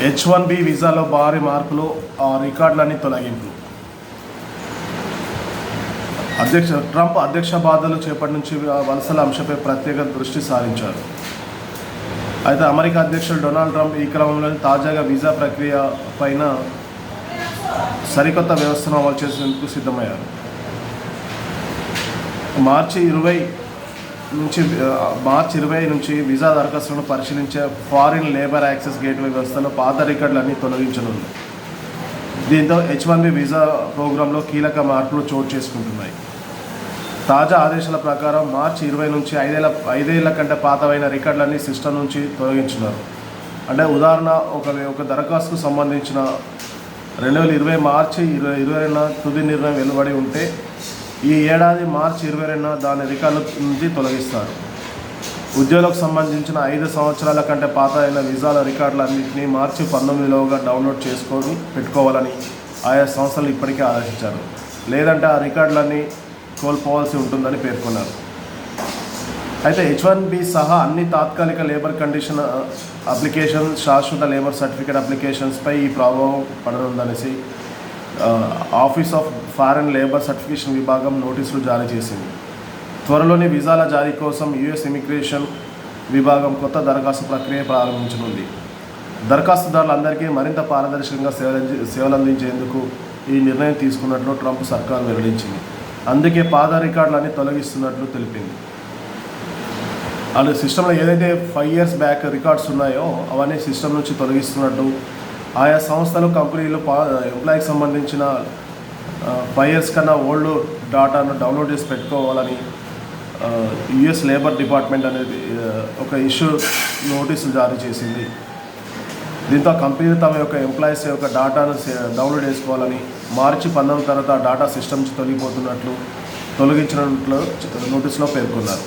H one B వీసాలో భారీ మార్పులు ఆ రికార్డులన్నీ తొలగింపులు అధ్యక్ష ట్రంప్ అధ్యక్ష బాధలు చేపటి నుంచి వలసల అంశంపై ప్రత్యేక దృష్టి సారించారు. అయితే అమెరికా అధ్యక్షుడు డొనాల్డ్ ట్రంప్ ఈ క్రమంలో తాజాగా వీసా ప్రక్రియ పైన సరికొత్త వ్యవస్థను అమలు చేసేందుకు సిద్ధమయ్యారు. మార్చి ఇరవై నుంచి మార్చి ఇరవై నుంచి వీసా దరఖాస్తులను పరిశీలించే ఫారిన్ లేబర్ యాక్సెస్ గేట్వే వ్యవస్థలో పాత రికార్డులన్నీ తొలగించనుంది. దీంతో హెచ్ వన్ బి వీసా ప్రోగ్రాంలో కీలక మార్పులు చోటు చేసుకుంటున్నాయి. తాజా ఆదేశాల ప్రకారం మార్చి ఇరవై నుంచి ఐదేళ్ళ ఐదేళ్ళ కంటే పాతవైన రికార్డులన్నీ సిస్టమ్ నుంచి తొలగించున్నారు. అంటే ఉదాహరణ ఒక ఒక దరఖాస్తుకు సంబంధించిన రెండు వేల ఇరవై మార్చి ఇరవై ఇరవై తుది నిర్ణయం వెలువడి ఉంటే ఈ ఏడాది మార్చి ఇరవై రెండున దాని రికార్డుల నుంచి తొలగిస్తారు. ఉద్యోగులకు సంబంధించిన ఐదు సంవత్సరాల కంటే పాత అయిన వీసాల రికార్డులన్నింటినీ మార్చి పంతొమ్మిదిలోగా డౌన్లోడ్ చేసుకొని పెట్టుకోవాలని ఆయా సంస్థలు ఇప్పటికే ఆదేశించారు. లేదంటే ఆ రికార్డులన్నీ కోల్పోవాల్సి ఉంటుందని పేర్కొన్నారు. అయితే హెచ్ వన్ బి సహా అన్ని తాత్కాలిక లేబర్ కండిషన్ అప్లికేషన్ శాశ్వత లేబర్ సర్టిఫికేట్ అప్లికేషన్స్పై ఈ ప్రభావం పడనుందనేసి office of foreign labour certification విభాగం నోటీసులు జారీ చేసింది. త్వరలోని వీసాల జారీ కోసం యుఎస్ ఇమిగ్రేషన్ విభాగం కొత్త దరఖాస్తు ప్రక్రియ ప్రారంభించనుంది. దరఖాస్తుదారులందరికీ మరింత పారదర్శకంగా సేవలంది సేవలందించేందుకు ఈ నిర్ణయం తీసుకున్నట్లు ట్రంప్ సర్కార్ వెల్లడించింది. అందుకే పాత రికార్డులన్నీ తొలగిస్తున్నట్లు తెలిపింది. వాళ్ళు సిస్టంలో ఏదైతే ఫైవ్ ఇయర్స్ బ్యాక్ రికార్డ్స్ ఉన్నాయో అవన్నీ సిస్టమ్ నుంచి తొలగిస్తున్నట్టు ఆయా సంస్థలు కంపెనీలు పా ఎంప్లాయీకి సంబంధించిన ఫైవ్ ఇయర్స్ కన్నా ఓల్డ్ డాటాను డౌన్లోడ్ చేసి పెట్టుకోవాలని యుఎస్ లేబర్ డిపార్ట్మెంట్ అనేది ఒక ఇష్యూ నోటీసులు జారీ చేసింది. దీంతో కంపెనీలు తమ యొక్క ఎంప్లాయీస్ యొక్క డాటాను డౌన్లోడ్ చేసుకోవాలని మార్చి పంతొమ్మిది తర్వాత ఆ డాటా సిస్టమ్స్ తొలగిపోతున్నట్లు తొలగించినట్లు నోటీసులో పేర్కొన్నారు.